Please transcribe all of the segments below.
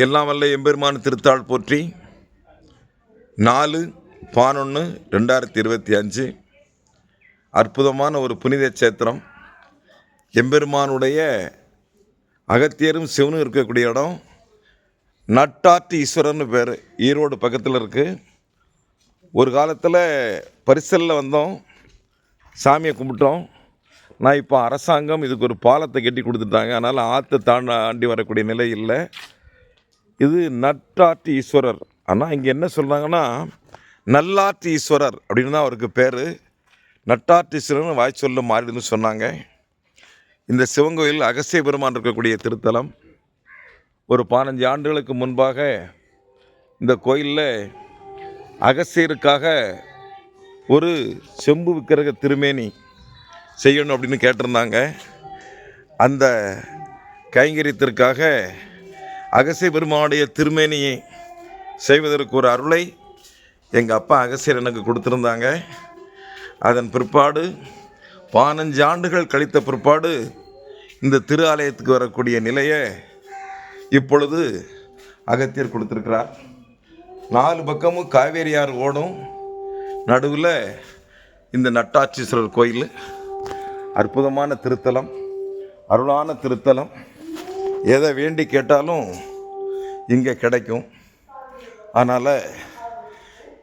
எல்லாம் வல்ல எம்பெருமான திருத்தாள் போற்றி. நாலு பதினொன்று ரெண்டாயிரத்தி இருபத்தி அஞ்சு. அற்புதமான ஒரு புனித சேத்திரம் எம்பெருமானுடைய அகத்தியரும் சிவனும் இருக்கக்கூடிய இடம். நட்டாற்று ஈஸ்வரர்னு பேர் ஈரோடு பக்கத்தில் இருக்குது ஒரு காலத்தில் பரிசலில் வந்தோம். சாமியை கும்பிட்டோம். நான் இப்போ அரசாங்கம் இதுக்கு ஒரு பாலத்தை கட்டி கொடுத்துட்டாங்க. அதனால் ஆற்றை தாண்டி வரக்கூடிய நிலை இல்லை. இது நட்டாற்று ஈஸ்வரர் ஆனால் இங்கே என்ன சொல்கிறாங்கன்னா நல்லாற்று ஈஸ்வரர் அப்படின்னு தான் அவருக்கு பேர். நட்டாற்று ஈஸ்வரர்னு வாய் சொல்ல மாறிடுன்னு சொன்னாங்க. இந்த சிவங்கோயில் அகசிய பெருமான் இருக்கக்கூடிய திருத்தலம். ஒரு பதினஞ்சு ஆண்டுகளுக்கு முன்பாக இந்த கோயிலில் அகசியருக்காக ஒரு செம்பு விக்கிரக திருமேனி செய்யணும் அப்படின்னு கேட்டிருந்தாங்க. அந்த கைங்கரியத்திற்காக அகசிய பெருமானுடைய திருமேனியை செய்வதற்கு ஒரு அருளை எங்கள் அப்பா அகசியர் எனக்கு கொடுத்துருந்தாங்க. அதன் பிற்பாடு பதினஞ்சு ஆண்டுகள் கழித்த பிற்பாடு இந்த திரு ஆலயத்துக்கு வரக்கூடிய நிலையை இப்பொழுது அகத்தியர் கொடுத்துருக்கிறார். நாலு பக்கமும் காவேரியார் ஓடும். நடுவில் இந்த நட்டாட்சீஸ்வரர் கோயில். அற்புதமான திருத்தலம் அருளான திருத்தலம். எதை வேண்டி கேட்டாலும் இங்கே கிடைக்கும். அதனால்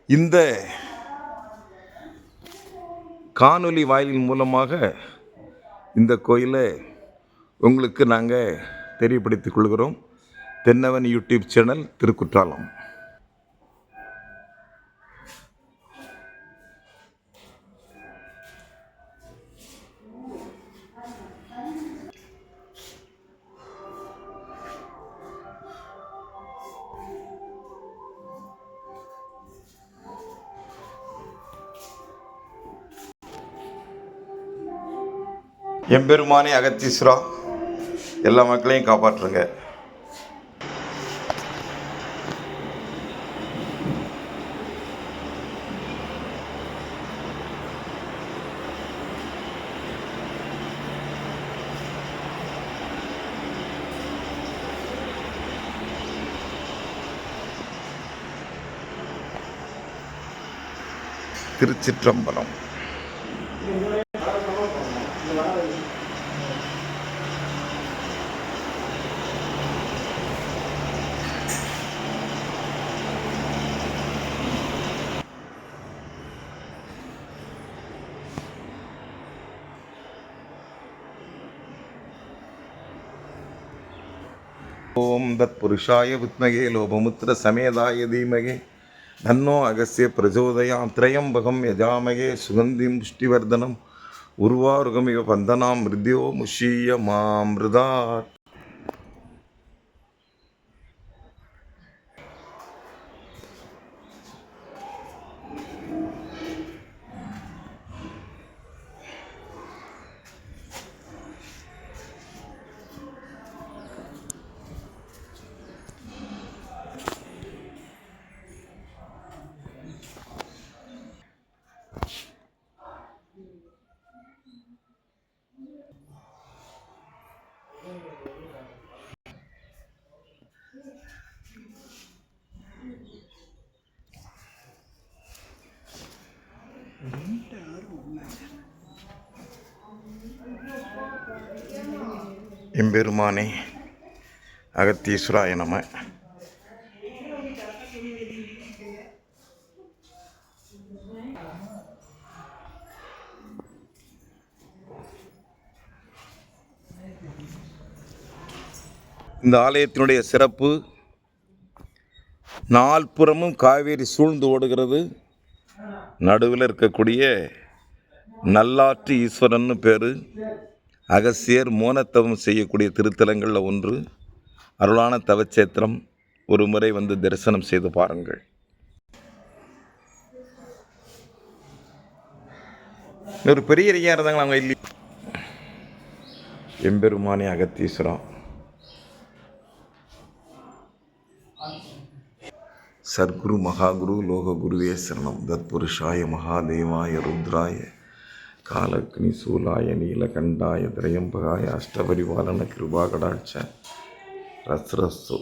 இந்த காணொலி வாயிலின் மூலமாக இந்த கோயிலை உங்களுக்கு நாங்கள் தெரியப்படுத்திக் கொள்கிறோம். Thennavan YouTube channel Thirukutralam. எம்பெருமானே அகத்தீஸ்வரா எல்லா மக்களையும் காப்பாற்றுங்க. திருச்சிற்றம்பலம். ஓம் தத் புருஷாய வித்மகே லோபமுத்திர சமேதாய தீமகே. தன்னோ அகசிய பிரச்சோதயாம் திரையம்பகம் யஜாமகே சுகந்திம் புஷ்டிவர்தனம். உருவாருகமிவ பந்தனாம் மிருத்யோ முஷீய மாமிருதா எம்பெருமானே அகத்தீஸ்வராய நம இந்த ஆலயத்தினுடைய சிறப்பு நால்புறமும் காவேரி சூழ்ந்து ஓடுகிறது. நடுவில் இருக்கக்கூடிய நல்லாற்று ஈஸ்வரன்னு பேர். அகசியர் மோனத்தவம் செய்யக்கூடிய திருத்தலங்களில் ஒன்று. அருளான தவச்சேத்திரம். ஒரு முறை வந்து தரிசனம் செய்து பாருங்கள். ஒரு பெரிய ஐயா இருந்தாங்களா அவங்க இல்லை? எம்பெருமானே அகத்தீஸ்வரம் சர்க்குரு மகாகுரு லோககுருவே சரணம். தத்புருஷாய மகாதேவாய ருத்ராய. காலக்னி சூலாய நீலகண்டாய திரையம்பகாய அஷ்டபரிபாலன கிருபாகடாட்ச ரஸ்ரஸ்ஸு.